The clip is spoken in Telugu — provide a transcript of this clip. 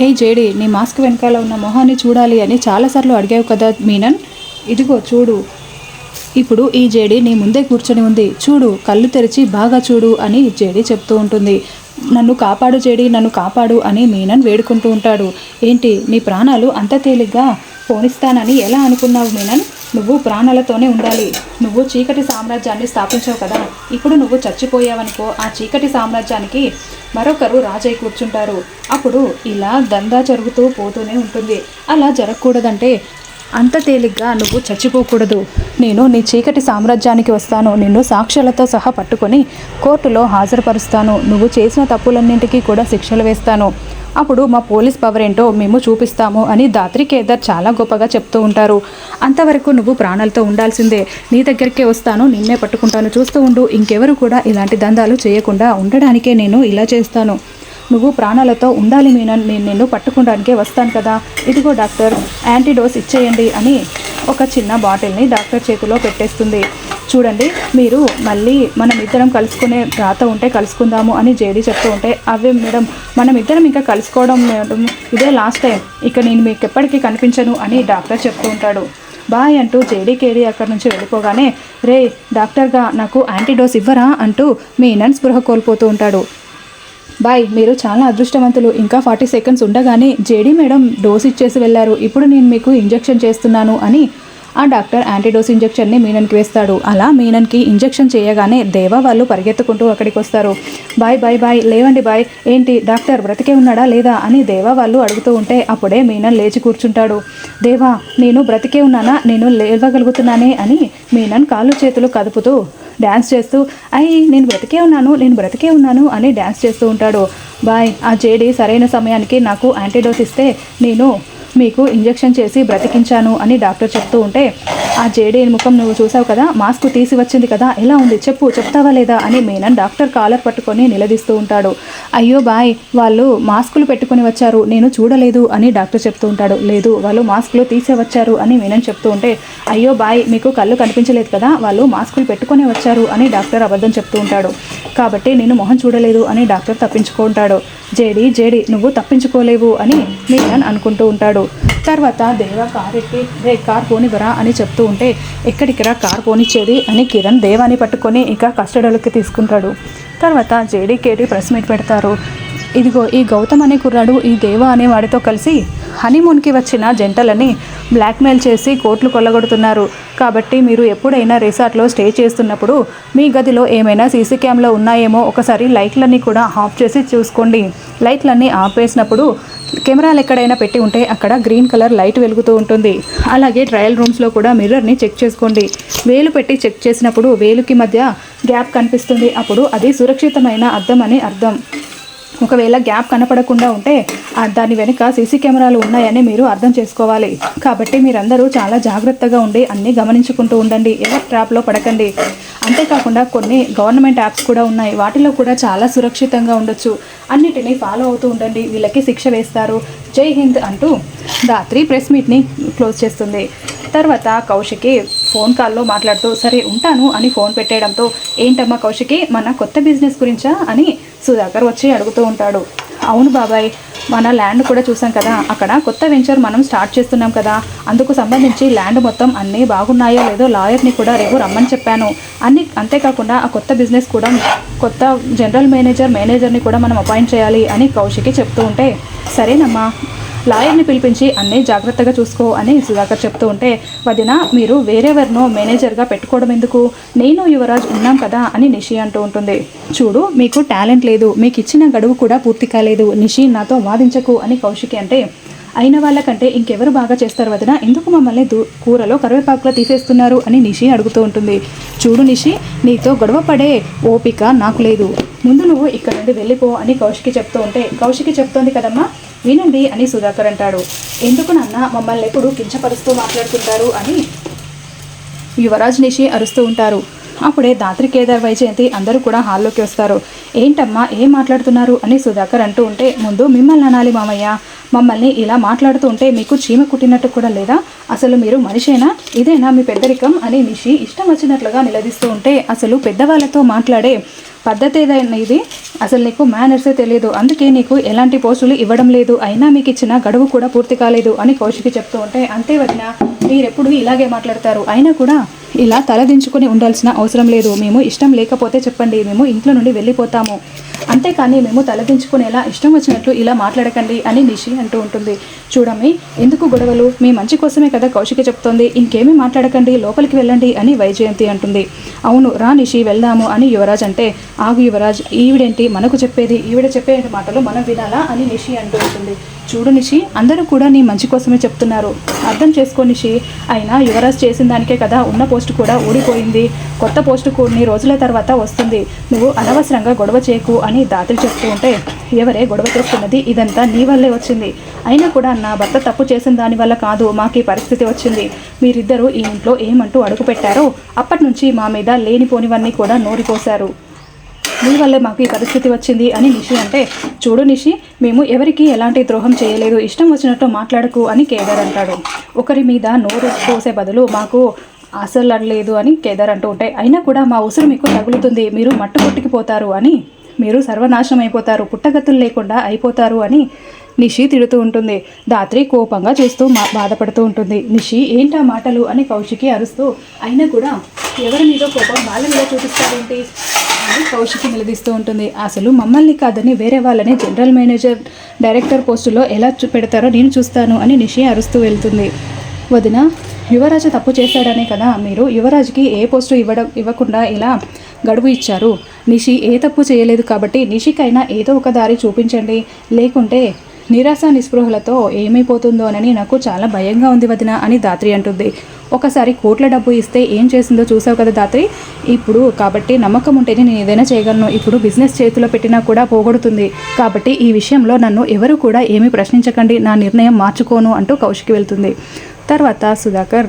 ఏ జేడి నీ మాస్క్ వెనకాల ఉన్న మొహాన్ని చూడాలి అని చాలాసార్లు అడిగావు కదా మీనన్? ఇదిగో చూడు. ఇప్పుడు ఈ జేడి నీ ముందే కూర్చొని ఉంది. చూడు కళ్ళు తెరిచి బాగా చూడు అని జేడి చెప్తూ ఉంటుంది. నన్ను కాపాడు జేడి నన్ను కాపాడు అని మీనన్ వేడుకుంటూ ఉంటాడు. ఏంటి నీ ప్రాణాలు అంత తేలిగ్గా పోనిస్తానని ఎలా అనుకున్నావు మీనన్? నువ్వు ప్రాణాలతోనే ఉండాలి. నువ్వు చీకటి సామ్రాజ్యాన్ని స్థాపించావు కదా. ఇప్పుడు నువ్వు చచ్చిపోయావనుకో ఆ చీకటి సామ్రాజ్యానికి మరొకరు రాజై కూర్చుంటారు. అప్పుడు ఇలా దందా జరుగుతూ పోతూనే ఉంటుంది. అలా జరగకూడదంటే అంత తేలిగ్గా నువ్వు చచ్చిపోకూడదు. నేను నీ చీకటి సామ్రాజ్యానికి వస్తాను. నిన్ను సాక్ష్యాలతో సహా పట్టుకొని కోర్టులో హాజరుపరుస్తాను. నువ్వు చేసిన తప్పులన్నింటికీ కూడా శిక్షలు వేస్తాను. అప్పుడు మా పోలీస్ పవర్ ఏంటో మేము చూపిస్తాము అని దాత్రి కేదార్ చాలా గొప్పగా చెప్తూ ఉంటారు. అంతవరకు నువ్వు ప్రాణాలతో ఉండాల్సిందే. నీ దగ్గరికే వస్తాను నిన్నే పట్టుకుంటాను చూస్తూ ఉండు. ఇంకెవరు కూడా ఇలాంటి దందాలు చేయకుండా ఉండడానికే నేను ఇలా చేస్తాను. నువ్వు ప్రాణాలతో ఉండాలి మీనన్ నేను నిన్ను పట్టుకోవడానికే వస్తాను కదా. ఇదిగో డాక్టర్ యాంటీడోస్ ఇచ్చేయండి అని ఒక చిన్న బాటిల్ని డాక్టర్ చేతిలో పెట్టేస్తుంది. చూడండి మీరు మళ్ళీ మనం ఇద్దరం కలుసుకునే రాత ఉంటే కలుసుకుందాము అని జేడీ చెప్తూ ఉంటే అవే మేడం మనం ఇద్దరం ఇంకా కలుసుకోవడం మేడం ఇదే లాస్ట్ టైం ఇక నేను మీకు ఎప్పటికీ కనిపించను అని డాక్టర్ చెప్తూ ఉంటాడు. బాయ్ అంటూ జేడీ కేడీ అక్కడి నుంచి వెళ్ళిపోగానే రే డాక్టర్గా నాకు యాంటీడోస్ ఇవ్వరా అంటూ మీనన్ స్పృహ కోల్పోతూ ఉంటాడు. బాయ్ మీరు చాలా అదృష్టవంతులు ఇంకా ఫార్టీ సెకండ్స్ ఉండగానే జేడీ మేడం డోస్ ఇచ్చేసి వెళ్ళారు ఇప్పుడు నేను మీకు ఇంజెక్షన్ చేస్తున్నాను అని ఆ డాక్టర్ యాంటీడోస్ ఇంజెక్షన్ని మీనన్కి వేస్తాడు. అలా మీనన్కి ఇంజెక్షన్ చేయగానే దేవా వాళ్ళు పరిగెత్తుకుంటూ అక్కడికి వస్తారు బాయ్ బాయ్ బాయ్ లేవండి బాయ్. ఏంటి డాక్టర్ బ్రతికే ఉన్నాడా లేదా అని దేవా వాళ్ళు అడుగుతూ ఉంటే అప్పుడే మీనన్ లేచి కూర్చుంటాడు. దేవా నేను బ్రతికే ఉన్నానా? నేను లేవగలుగుతున్నానే అని మీనన్ కాళ్ళు చేతులు కదుపుతూ డ్యాన్స్ చేస్తూ అయ్యి నేను బ్రతికే ఉన్నాను నేను బ్రతికే ఉన్నాను అని డ్యాన్స్ చేస్తూ ఉంటాడు. బాయ్ ఆ జేడి సరైన సమయానికి నాకు యాంటీడోస్ ఇస్తే నేను మీకు ఇంజెక్షన్ చేసి బ్రతికించాను అని డాక్టర్ చెప్తూ ఉంటే ఆ జేడీ ముఖం నువ్వు చూసావు కదా మాస్క్ తీసి వచ్చింది కదా ఎలా ఉంది చెప్పు చెప్తావా లేదా? అని మీనన్ డాక్టర్ కాలర్ పట్టుకొని నిలదీస్తూ ఉంటాడు. అయ్యో బాయ్ వాళ్ళు మాస్కులు పెట్టుకుని వచ్చారు నేను చూడలేదు అని డాక్టర్ చెప్తూ ఉంటాడు. లేదు వాళ్ళు మాస్కులు తీసే వచ్చారు అని మీనన్ చెప్తూ ఉంటే అయ్యో బాయ్ మీకు కళ్ళు కనిపించలేదు కదా వాళ్ళు మాస్కులు పెట్టుకునే వచ్చారు అని డాక్టర్ అబద్ధం చెప్తూ ఉంటాడు. కాబట్టి నేను మొహం చూడలేదు అని డాక్టర్ తప్పించుకుంటాడు. జేడి జేడి నువ్వు తప్పించుకోలేవు అని మీనన్ అనుకుంటూ ఉంటాడు. తర్వాత దేవా కార్ ఎక్కి రే కార్ పోనివరా అని చెప్తూ ఉంటే ఎక్కడికిరా కార్ పోనిచ్చేది? అని కిరణ్ దేవాని పట్టుకొని ఇక కస్టడీలోకి తీసుకుంటాడు. తర్వాత జేడీ కేడీ ప్రెస్ మీట్ పెడతారు. ఇదిగో ఈ గౌతమ్ అనే కుర్రాడు ఈ దేవ అనే వాడితో కలిసి హనీమూన్కి వచ్చిన జంటలని బ్లాక్మెయిల్ చేసి కోట్లు కొల్లగొడుతున్నారు. కాబట్టి మీరు ఎప్పుడైనా రిసార్ట్లో స్టే చేస్తున్నప్పుడు మీ గదిలో ఏమైనా సీసీ క్యామ్లో ఉన్నాయేమో ఒకసారి లైట్లన్నీ కూడా ఆఫ్ చేసి చూసుకోండి. లైట్లన్నీ ఆపేసినప్పుడు కెమెరాలు ఎక్కడైనా పెట్టి ఉంటే అక్కడ గ్రీన్ కలర్ లైట్ వెలుగుతూ ఉంటుంది. అలాగే ట్రయల్ రూమ్స్లో కూడా మిర్రర్ని చెక్ చేసుకోండి. వేలు పెట్టి చెక్ చేసినప్పుడు వేలుకి మధ్య గ్యాప్ కనిపిస్తుంది. అప్పుడు అది సురక్షితమైన అద్దం అని అర్థం. ఒకవేళ గ్యాప్ కనపడకుండా ఉంటే దాని వెనుక సీసీ కెమెరాలు ఉన్నాయని మీరు అర్థం చేసుకోవాలి. కాబట్టి మీరందరూ చాలా జాగ్రత్తగా ఉండి అన్నీ గమనించుకుంటూ ఉండండి. ఎవరి ట్రాప్లో పడకండి. అంతేకాకుండా కొన్ని గవర్నమెంట్ యాప్స్ కూడా ఉన్నాయి. వాటిలో కూడా చాలా సురక్షితంగా ఉండొచ్చు. అన్నిటినీ ఫాలో అవుతూ ఉండండి. వీళ్ళకి శిక్ష వేస్తారు. జై హింద్ అంటూ రాత్రి ప్రెస్ మీట్ని క్లోజ్ చేస్తుంది. తర్వాత కౌశికి ఫోన్ కాల్లో మాట్లాడుతూ సరే ఉంటాను అని ఫోన్ పెట్టేయడంతో ఏంటమ్మా కౌశికి మన కొత్త బిజినెస్ గురించా? అని సుధాకర్ వచ్చి అడుగుతూ ఉంటాడు. అవును బాబాయ్ మన ల్యాండ్ కూడా చూసాం కదా అక్కడ కొత్త వెంచర్ మనం స్టార్ట్ చేస్తున్నాం కదా అందుకు సంబంధించి ల్యాండ్ మొత్తం అన్నీ బాగున్నాయో లేదో లాయర్ని కూడా రేపు రమ్మని చెప్పాను. అన్ని అంతేకాకుండా ఆ కొత్త బిజినెస్ కూడా కొత్త జనరల్ మేనేజర్ మేనేజర్ని కూడా మనం అపాయింట్ చేయాలి అని కౌశికి చెప్తూ ఉంటే సరేనమ్మా లాయర్ని పిలిపించి అన్నీ జాగ్రత్తగా చూసుకో అని సుధాకర్ చెప్తూ ఉంటే వదిన మీరు వేరెవరినో మేనేజర్గా పెట్టుకోవడం ఎందుకు? నేను యువరాజ్ ఉన్నాం కదా అని నిషి అంటూ ఉంటుంది. చూడు మీకు టాలెంట్ లేదు మీకు ఇచ్చిన గడువు కూడా పూర్తి కాలేదు నిషి నాతో వాదించకు అని కౌశికి అంటే అయిన వాళ్ళకంటే ఇంకెవరు బాగా చేస్తారు వదిన? ఎందుకు మమ్మల్ని దూ కూరలో కరివేపాకులో తీసేస్తున్నారు? అని నిషి అడుగుతూ ఉంటుంది. చూడు నిషి నీతో గొడవ పడే ఓపిక నాకు లేదు. ముందు నువ్వు ఇక్కడ నుండి వెళ్ళిపో అని కౌశికి చెప్తూ ఉంటే కౌశికి చెప్తోంది కదమ్మా వినండి అని సుధాకర్ అంటాడు. ఎందుకు నాన్న మమ్మల్ని ఎప్పుడు కించపరుస్తూ మాట్లాడుతుంటారు అని యువరాజ్ నిషి అరుస్తూ ఉంటారు. అప్పుడే దాత్రి కేదార్ వైజయంతి అందరూ కూడా హాల్లోకి వస్తారు. ఏంటమ్మా ఏం మాట్లాడుతున్నారు? అని సుధాకర్ అంటూ ఉంటే ముందు మిమ్మల్ని అనాలి మామయ్య. మమ్మల్ని ఇలా మాట్లాడుతూ ఉంటే మీకు చీమ కుట్టినట్టు కూడా లేదా? అసలు మీరు మనిషేనా? ఇదేనా మీ పెద్దరికం? అని నిషి ఇష్టం వచ్చినట్లుగా నిలదీస్తూ ఉంటే అసలు పెద్దవాళ్ళతో మాట్లాడే పద్ధతి ఏదైనా ఇది? అసలు నీకు మేనర్సే తెలియదు అందుకే నీకు ఎలాంటి పోస్టులు ఇవ్వడం లేదు. అయినా మీకు ఇచ్చిన గడువు కూడా పూర్తి కాలేదు అని కౌశికి చెప్తూ ఉంటే అంతే వదిన మీరెప్పుడు ఇలాగే మాట్లాడతారు. అయినా కూడా ఇలా తలదించుకొని ఉండాల్సిన అవసరం లేదు. మేము ఇష్టం లేకపోతే చెప్పండి. మేము ఇంట్లో నుండి వెళ్ళిపోతాము. అంతేకాని మేము తలదించుకునేలా ఇష్టం వచ్చినట్లు ఇలా మాట్లాడకండి అని నిషి అంటూ ఉంటుంది. చూడమ్మి ఎందుకు గొడవలు? మీ మంచి కోసమే కదా కౌశిక చెప్తోంది. ఇంకేమీ మాట్లాడకండి లోపలికి వెళ్ళండి అని వైజయంతి అంటుంది. అవును రా నిషి వెళ్దాము అని యువరాజ్ అంటే ఆగు యువరాజ్ ఈవిడేంటి? మనకు చెప్పేది ఈవిడ చెప్పే మాటలు మనం వినాలా? అని నిషి అంటూ ఉంటుంది. చూడు నిషి అందరూ కూడా నీ మంచి కోసమే చెప్తున్నారు. అర్థం చేసుకో నిషి. అయినా యువరాజ్ చేసిన దానికే కదా ఉన్న పోస్టు కూడా ఊడిపోయింది. కొత్త పోస్టు కొన్ని రోజుల తర్వాత వస్తుంది. నువ్వు అనవసరంగా గొడవ చేయకు అని దాతలు చెప్తూ ఉంటే ఎవరే గొడవ చేస్తున్నది ఇదంతా నీ వల్లే వచ్చింది. అయినా కూడా నా భర్త తప్పు చేసిన దాని వల్ల కాదు మాకు ఈ పరిస్థితి వచ్చింది. మీరిద్దరూ ఈ ఇంట్లో ఏమంటూ అడుగు పెట్టారో అప్పటి నుంచి మా మీద లేనిపోనివన్నీ కూడా నోరిపోశారు మీ వల్లే మాకు ఈ పరిస్థితి వచ్చింది అని నిషి అంటే చూడు నిషి మేము ఎవరికి ఎలాంటి ద్రోహం చేయలేదు ఇష్టం వచ్చినట్టు మాట్లాడకు అని కేదార్ అంటాడు. ఒకరి మీద నోరు పోసే బదులు మాకు అసలు లేదు అని కేదార్ అంటూ ఉంటే అయినా కూడా మా ఉసురు మీకు తగులుతుంది మీరు మట్టు కొట్టుకుపోతారు అని మీరు సర్వనాశనం అయిపోతారు పుట్టగతులు లేకుండా అయిపోతారు అని నిషి తిడుతూ ఉంటుంది. దాత్రి కోపంగా చూస్తూ మా బాధపడుతూ ఉంటుంది. నిషి ఏంటా మాటలు? అని కౌశికి అరుస్తూ అయినా కూడా ఎవరి మీద కోపం వాళ్ళ మీద చూపిస్తారేంటి అని కౌశికి నిలదీస్తూ ఉంటుంది. అసలు మమ్మల్ని కాదని వేరే వాళ్ళని జనరల్ మేనేజర్ డైరెక్టర్ పోస్టులో ఎలా పెడతారో నేను చూస్తాను అని నిషి అరుస్తూ వెళ్తుంది. వదిన యువరాజు తప్పు చేశాడనే కదా మీరు. యువరాజుకి ఏ పోస్టు ఇవ్వడం ఇవ్వకుండా ఇలా గడువు ఇచ్చారు. నిషి ఏ తప్పు చేయలేదు కాబట్టి నిషికైనా ఏదో ఒక దారి చూపించండి. లేకుంటే నిరాశ నిస్పృహలతో ఏమైపోతుందోనని నాకు చాలా భయంగా ఉంది వదిన అని దాత్రి అంటుంది. ఒకసారి కోట్ల డబ్బు ఇస్తే ఏం చేసిందో చూసావు కదా దాత్రి? ఇప్పుడు కాబట్టి నమ్మకం ఉంటేనే నేను ఏదైనా చేయగలను. ఇప్పుడు బిజినెస్ చేతిలో పెట్టినా కూడా పోగొడుతుంది. కాబట్టి ఈ విషయంలో నన్ను ఎవరు కూడా ఏమీ ప్రశ్నించకండి. నా నిర్ణయం మార్చుకోను అంటూ కౌశికి వెళ్తుంది. తర్వాత సుధాకర్